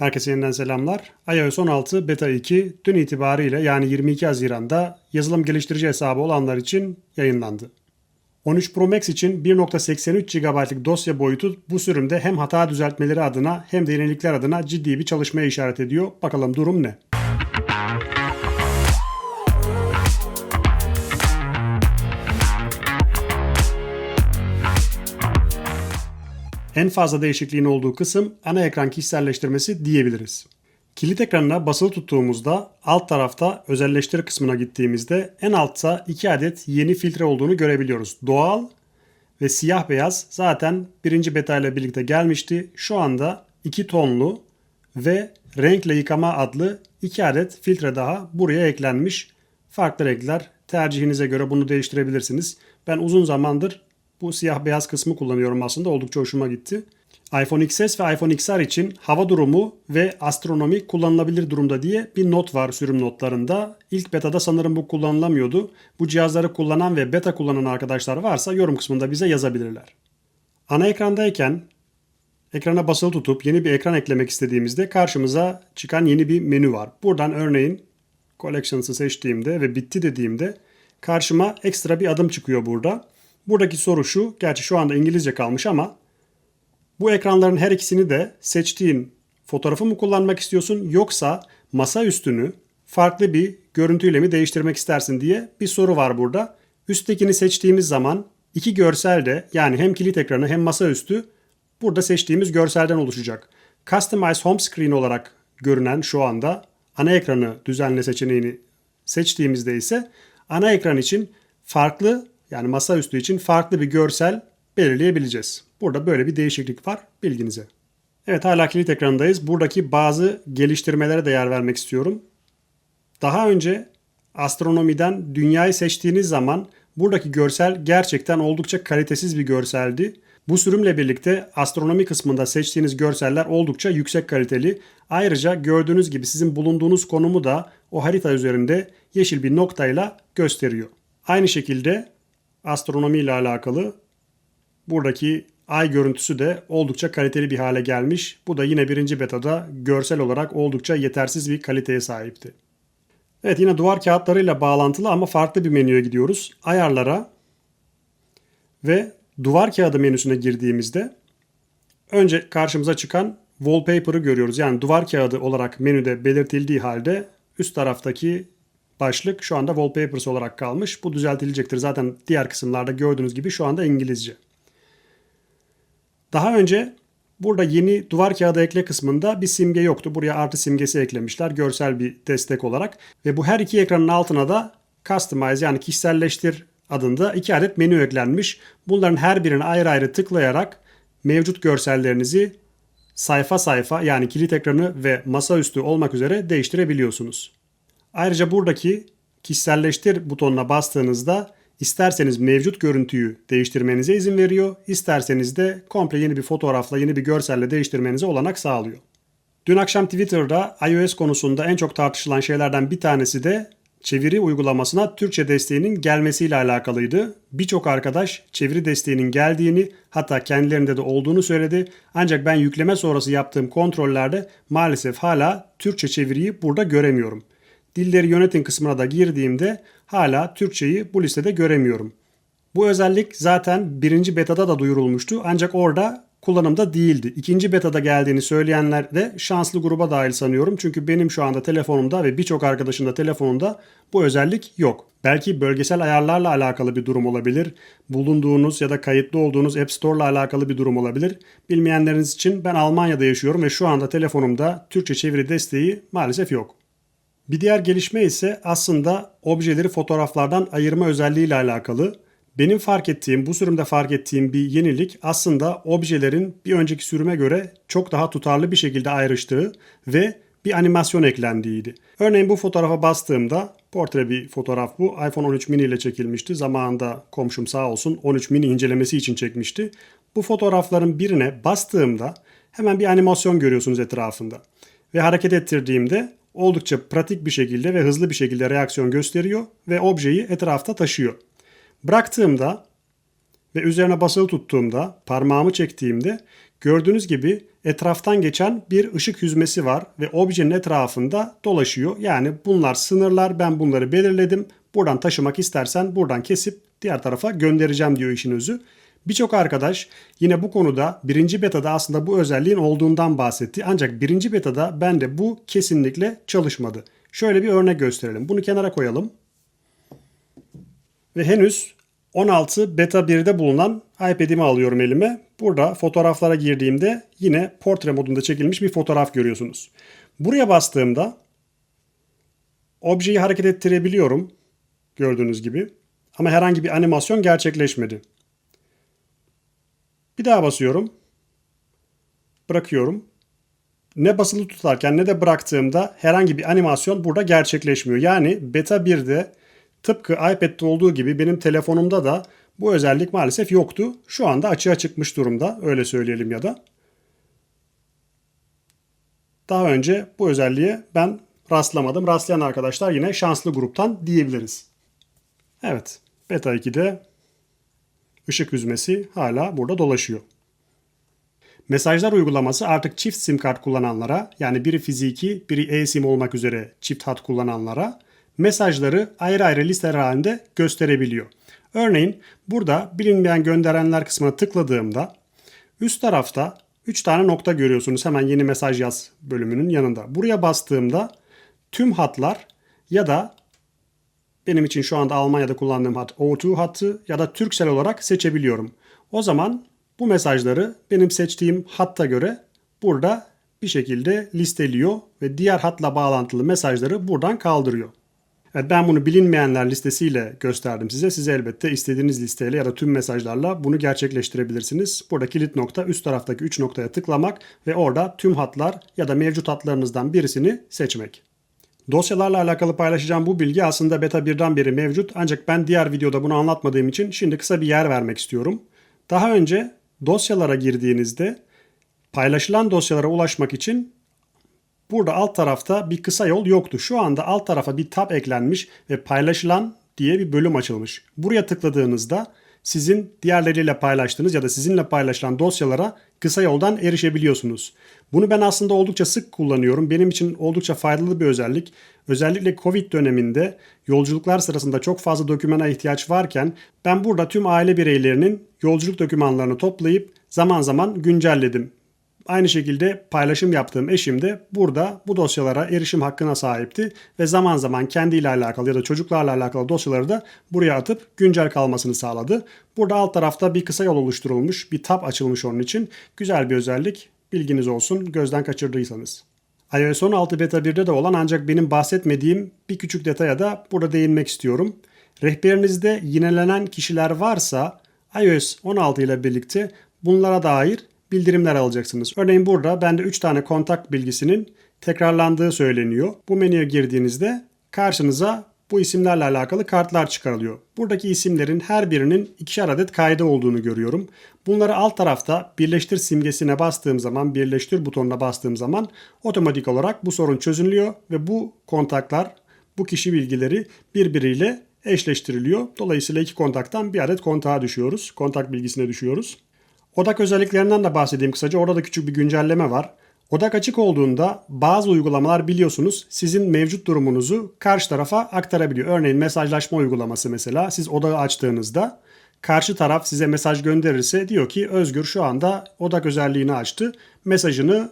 Herkese yeniden selamlar. iOS 16 Beta 2 dün itibariyle yani 22 Haziran'da yazılım geliştirici hesabı olanlar için yayınlandı. 13 Pro Max için 1.83 GB'lık dosya boyutu bu sürümde hem hata düzeltmeleri adına hem de yenilikler adına ciddi bir çalışmaya işaret ediyor. Bakalım durum ne? En fazla değişikliğin olduğu kısım ana ekran kişiselleştirmesi diyebiliriz. Kilit ekranına basılı tuttuğumuzda alt tarafta özelleştir kısmına gittiğimizde en altta 2 adet yeni filtre olduğunu görebiliyoruz. Doğal ve siyah beyaz zaten birinci beta ile birlikte gelmişti. Şu anda 2 tonlu ve renkle yıkama adlı 2 adet filtre daha buraya eklenmiş. Farklı renkler tercihinize göre bunu değiştirebilirsiniz. Ben uzun zamandır bu siyah beyaz kısmı kullanıyorum aslında. Oldukça hoşuma gitti. iPhone XS ve iPhone XR için hava durumu ve astronomi kullanılabilir durumda diye bir not var sürüm notlarında. İlk betada sanırım bu kullanılamıyordu. Bu cihazları kullanan ve beta kullanan arkadaşlar varsa yorum kısmında bize yazabilirler. Ana ekrandayken ekrana basılı tutup yeni bir ekran eklemek istediğimizde karşımıza çıkan yeni bir menü var. Buradan örneğin Collections'ı seçtiğimde ve bitti dediğimde karşıma ekstra bir adım çıkıyor burada. Buradaki soru şu, gerçi şu anda İngilizce kalmış ama bu ekranların her ikisini de seçtiğin fotoğrafı mı kullanmak istiyorsun yoksa masa üstünü farklı bir görüntüyle mi değiştirmek istersin diye bir soru var burada. Üsttekini seçtiğimiz zaman iki görsel de yani hem kilit ekranı hem masaüstü burada seçtiğimiz görselden oluşacak. Customize Home Screen olarak görünen şu anda ana ekranı düzenle seçeneğini seçtiğimizde ise ana ekran için farklı yani masaüstü için farklı bir görsel belirleyebileceğiz. Burada böyle bir değişiklik var bilginize. Evet hala kilit ekranındayız. Buradaki bazı geliştirmelere de yer vermek istiyorum. Daha önce astronomiden dünyayı seçtiğiniz zaman buradaki görsel gerçekten oldukça kalitesiz bir görseldi. Bu sürümle birlikte astronomi kısmında seçtiğiniz görseller oldukça yüksek kaliteli. Ayrıca gördüğünüz gibi sizin bulunduğunuz konumu da o harita üzerinde yeşil bir noktayla gösteriyor. Aynı şekilde astronomi ile alakalı buradaki ay görüntüsü de oldukça kaliteli bir hale gelmiş. Bu da yine birinci betada görsel olarak oldukça yetersiz bir kaliteye sahipti. Evet yine duvar kağıtlarıyla bağlantılı ama farklı bir menüye gidiyoruz. Ayarlara ve duvar kağıdı menüsüne girdiğimizde önce karşımıza çıkan wallpaper'ı görüyoruz. Yani duvar kağıdı olarak menüde belirtildiği halde üst taraftaki başlık şu anda wallpapers olarak kalmış. Bu düzeltilecektir. Zaten diğer kısımlarda gördüğünüz gibi şu anda İngilizce. Daha önce burada yeni duvar kağıdı ekle kısmında bir simge yoktu. Buraya artı simgesi eklemişler görsel bir destek olarak. Ve bu her iki ekranın altına da Customize yani kişiselleştir adında iki adet menü eklenmiş. Bunların her birine ayrı ayrı tıklayarak mevcut görsellerinizi sayfa sayfa yani kilit ekranı ve masaüstü olmak üzere değiştirebiliyorsunuz. Ayrıca buradaki kişiselleştir butonuna bastığınızda isterseniz mevcut görüntüyü değiştirmenize izin veriyor, isterseniz de komple yeni bir fotoğrafla, yeni bir görselle değiştirmenize olanak sağlıyor. Dün akşam Twitter'da iOS konusunda en çok tartışılan şeylerden bir tanesi de çeviri uygulamasına Türkçe desteğinin gelmesiyle alakalıydı. Birçok arkadaş çeviri desteğinin geldiğini hatta kendilerinde de olduğunu söyledi. Ancak ben yükleme sonrası yaptığım kontrollerde maalesef hala Türkçe çeviriyi burada göremiyorum. Dilleri yönetin kısmına da girdiğimde hala Türkçeyi bu listede göremiyorum. Bu özellik zaten birinci betada da duyurulmuştu ancak orada kullanımda değildi. İkinci betada geldiğini söyleyenler de şanslı gruba dahil sanıyorum. Çünkü benim şu anda telefonumda ve birçok arkadaşın da telefonunda bu özellik yok. Belki bölgesel ayarlarla alakalı bir durum olabilir. Bulunduğunuz ya da kayıtlı olduğunuz App Store ile alakalı bir durum olabilir. Bilmeyenleriniz için ben Almanya'da yaşıyorum ve şu anda telefonumda Türkçe çeviri desteği maalesef yok. Bir diğer gelişme ise aslında objeleri fotoğraflardan ayırma özelliği ile alakalı. Benim fark ettiğim, bu sürümde fark ettiğim bir yenilik aslında objelerin bir önceki sürüme göre çok daha tutarlı bir şekilde ayrıştığı ve bir animasyon eklendiğiydi. Örneğin bu fotoğrafa bastığımda portre bir fotoğraf bu. iPhone 13 mini ile çekilmişti. Zamanında komşum sağ olsun 13 mini incelemesi için çekmişti. Bu fotoğrafların birine bastığımda hemen bir animasyon görüyorsunuz etrafında. Ve hareket ettirdiğimde oldukça pratik bir şekilde ve hızlı bir şekilde reaksiyon gösteriyor ve objeyi etrafta taşıyor. Bıraktığımda ve üzerine basılı tuttuğumda, parmağımı çektiğimde gördüğünüz gibi etraftan geçen bir ışık hüzmesi var ve objenin etrafında dolaşıyor. Yani bunlar sınırlar ben bunları belirledim. Buradan taşımak istersen buradan kesip diğer tarafa göndereceğim diyor işin özü. Birçok arkadaş yine bu konuda birinci betada aslında bu özelliğin olduğundan bahsetti. Ancak birinci betada bende bu kesinlikle çalışmadı. Şöyle bir örnek gösterelim. Bunu kenara koyalım. Ve henüz 16 beta 1'de bulunan iPad'imi alıyorum elime. Burada fotoğraflara girdiğimde yine portre modunda çekilmiş bir fotoğraf görüyorsunuz. Buraya bastığımda objeyi hareket ettirebiliyorum. Gördüğünüz gibi. Ama herhangi bir animasyon gerçekleşmedi. Bir daha basıyorum. Bırakıyorum. Ne basılı tutarken ne de bıraktığımda herhangi bir animasyon burada gerçekleşmiyor. Yani beta 1'de tıpkı iPad'de olduğu gibi benim telefonumda da bu özellik maalesef yoktu. Şu anda açığa çıkmış durumda öyle söyleyelim ya da. Daha önce bu özelliğe ben rastlamadım. Rastlayan arkadaşlar yine şanslı gruptan diyebiliriz. Evet, beta 2'de ışık hüzmesi hala burada dolaşıyor. Mesajlar uygulaması artık çift sim kart kullananlara yani biri fiziki biri e-sim olmak üzere çift hat kullananlara mesajları ayrı ayrı listeler halinde gösterebiliyor. Örneğin burada bilinmeyen gönderenler kısmına tıkladığımda üst tarafta 3 tane nokta görüyorsunuz hemen yeni mesaj yaz bölümünün yanında. Buraya bastığımda tüm hatlar ya da benim için şu anda Almanya'da kullandığım hat O2 hattı ya da Turkcell olarak seçebiliyorum. O zaman bu mesajları benim seçtiğim hatta göre burada bir şekilde listeliyor ve diğer hatla bağlantılı mesajları buradan kaldırıyor. Evet ben bunu bilinmeyenler listesiyle gösterdim size. Siz elbette istediğiniz listeyle ya da tüm mesajlarla bunu gerçekleştirebilirsiniz. Burada kilit nokta üst taraftaki 3 noktaya tıklamak ve orada tüm hatlar ya da mevcut hatlarınızdan birisini seçmek. Dosyalarla alakalı paylaşacağım bu bilgi aslında beta 1'den beri mevcut ancak ben diğer videoda bunu anlatmadığım için şimdi kısa bir yer vermek istiyorum. Daha önce dosyalara girdiğinizde paylaşılan dosyalara ulaşmak için burada alt tarafta bir kısa yol yoktu. Şu anda alt tarafa bir tab eklenmiş ve paylaşılan diye bir bölüm açılmış. Buraya tıkladığınızda sizin diğerleriyle paylaştığınız ya da sizinle paylaşılan dosyalara kısa yoldan erişebiliyorsunuz. Bunu ben aslında oldukça sık kullanıyorum. Benim için oldukça faydalı bir özellik. Özellikle Covid döneminde yolculuklar sırasında çok fazla dokümana ihtiyaç varken ben burada tüm aile bireylerinin yolculuk dokümanlarını toplayıp zaman zaman güncelledim. Aynı şekilde paylaşım yaptığım eşim de burada bu dosyalara erişim hakkına sahipti ve zaman zaman kendiyle alakalı ya da çocuklarla alakalı dosyaları da buraya atıp güncel kalmasını sağladı. Burada alt tarafta bir kısa yol oluşturulmuş, bir tab açılmış onun için. Güzel bir özellik. Bilginiz olsun gözden kaçırdıysanız. iOS 16 Beta 1'de de olan ancak benim bahsetmediğim bir küçük detaya da burada değinmek istiyorum. Rehberinizde yinelenen kişiler varsa iOS 16 ile birlikte bunlara dair bildirimler alacaksınız. Örneğin burada bende 3 tane kontak bilgisinin tekrarlandığı söyleniyor. Bu menüye girdiğinizde karşınıza bu isimlerle alakalı kartlar çıkarılıyor. Buradaki isimlerin her birinin ikişer adet kaydı olduğunu görüyorum. Bunları alt tarafta birleştir simgesine bastığım zaman, birleştir butonuna bastığım zaman otomatik olarak bu sorun çözülüyor ve bu kontaklar, bu kişi bilgileri birbiriyle eşleştiriliyor. Dolayısıyla iki kontaktan bir adet kontağa düşüyoruz. Kontak bilgisine düşüyoruz. Odak özelliklerinden de bahsedeyim kısaca. Orada da küçük bir güncelleme var. Odak açık olduğunda bazı uygulamalar biliyorsunuz sizin mevcut durumunuzu karşı tarafa aktarabiliyor. Örneğin mesajlaşma uygulaması mesela siz odağı açtığınızda karşı taraf size mesaj gönderirse diyor ki Özgür şu anda odak özelliğini açtı. Mesajını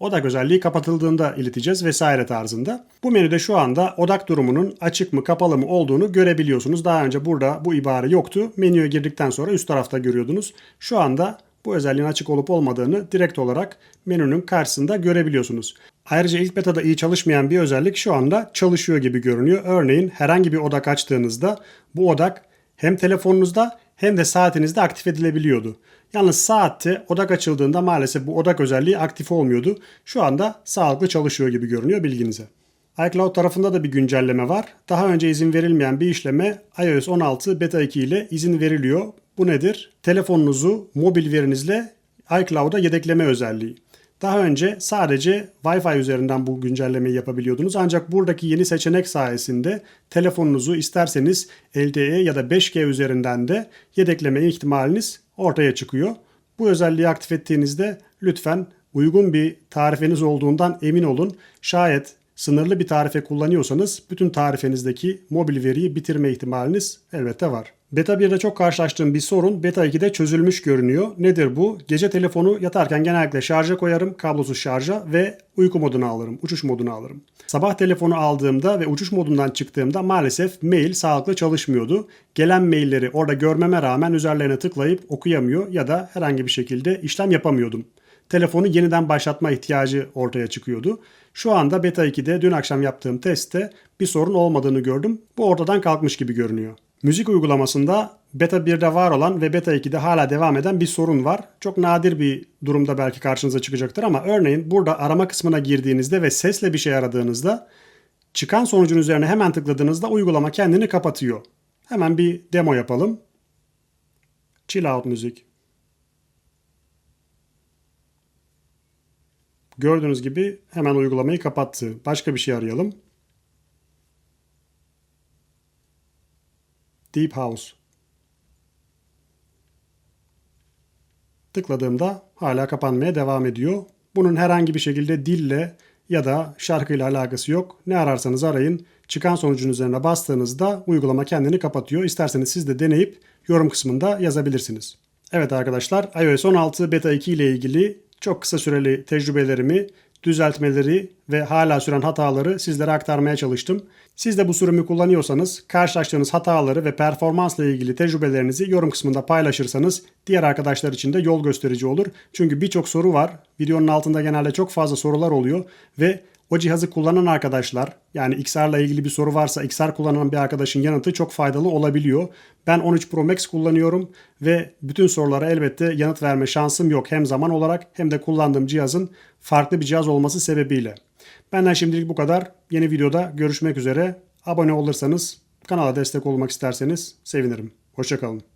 odak özelliği kapatıldığında ileteceğiz vesaire tarzında. Bu menüde şu anda odak durumunun açık mı kapalı mı olduğunu görebiliyorsunuz. Daha önce burada bu ibare yoktu. Menüye girdikten sonra üst tarafta görüyordunuz. Şu anda bu özelliğin açık olup olmadığını direkt olarak menünün karşısında görebiliyorsunuz. Ayrıca ilk betada iyi çalışmayan bir özellik şu anda çalışıyor gibi görünüyor. Örneğin herhangi bir odak açtığınızda bu odak hem telefonunuzda hem de saatinizde aktif edilebiliyordu. Yalnız saatte odak açıldığında maalesef bu odak özelliği aktif olmuyordu. Şu anda sağlıklı çalışıyor gibi görünüyor bilginize. iCloud tarafında da bir güncelleme var. Daha önce izin verilmeyen bir işleme iOS 16 Beta 2 ile izin veriliyor. Bu nedir? Telefonunuzu mobil verinizle iCloud'a yedekleme özelliği. Daha önce sadece Wi-Fi üzerinden bu güncellemeyi yapabiliyordunuz. Ancak buradaki yeni seçenek sayesinde telefonunuzu isterseniz LTE ya da 5G üzerinden de yedekleme ihtimaliniz ortaya çıkıyor. Bu özelliği aktif ettiğinizde lütfen uygun bir tarifeniz olduğundan emin olun. Şayet sınırlı bir tarife kullanıyorsanız bütün tarifenizdeki mobil veriyi bitirme ihtimaliniz elbette var. Beta 1'de çok karşılaştığım bir sorun Beta 2'de çözülmüş görünüyor. Nedir bu? Gece telefonu yatarken genellikle şarja koyarım, kablosuz şarja ve uyku moduna alırım, uçuş moduna alırım. Sabah telefonu aldığımda ve uçuş modundan çıktığımda maalesef mail sağlıklı çalışmıyordu. Gelen mailleri orada görmeme rağmen üzerlerine tıklayıp okuyamıyor ya da herhangi bir şekilde işlem yapamıyordum. Telefonu yeniden başlatma ihtiyacı ortaya çıkıyordu. Şu anda Beta 2'de dün akşam yaptığım testte bir sorun olmadığını gördüm. Bu ortadan kalkmış gibi görünüyor. Müzik uygulamasında Beta 1'de var olan ve Beta 2'de hala devam eden bir sorun var. Çok nadir bir durumda belki karşınıza çıkacaktır ama örneğin burada arama kısmına girdiğinizde ve sesle bir şey aradığınızda çıkan sonucun üzerine hemen tıkladığınızda uygulama kendini kapatıyor. Hemen bir demo yapalım. Chill out müzik. Gördüğünüz gibi hemen uygulamayı kapattı. Başka bir şey arayalım. Deep House. Tıkladığımda hala kapanmaya devam ediyor. Bunun herhangi bir şekilde dille ya da şarkıyla alakası yok. Ne ararsanız arayın. Çıkan sonucun üzerine bastığınızda uygulama kendini kapatıyor. İsterseniz siz de deneyip yorum kısmında yazabilirsiniz. Evet arkadaşlar iOS 16 Beta 2 ile ilgili çok kısa süreli tecrübelerimi, düzeltmeleri ve hala süren hataları sizlere aktarmaya çalıştım. Siz de bu sürümü kullanıyorsanız karşılaştığınız hataları ve performansla ilgili tecrübelerinizi yorum kısmında paylaşırsanız diğer arkadaşlar için de yol gösterici olur. Çünkü birçok soru var. Videonun altında genelde çok fazla sorular oluyor ve o cihazı kullanan arkadaşlar yani XR ile ilgili bir soru varsa XR kullanan bir arkadaşın yanıtı çok faydalı olabiliyor. Ben 13 Pro Max kullanıyorum ve bütün sorulara elbette yanıt verme şansım yok hem zaman olarak hem de kullandığım cihazın farklı bir cihaz olması sebebiyle. Benden şimdilik bu kadar. Yeni videoda görüşmek üzere. Abone olursanız kanala destek olmak isterseniz sevinirim. Hoşçakalın.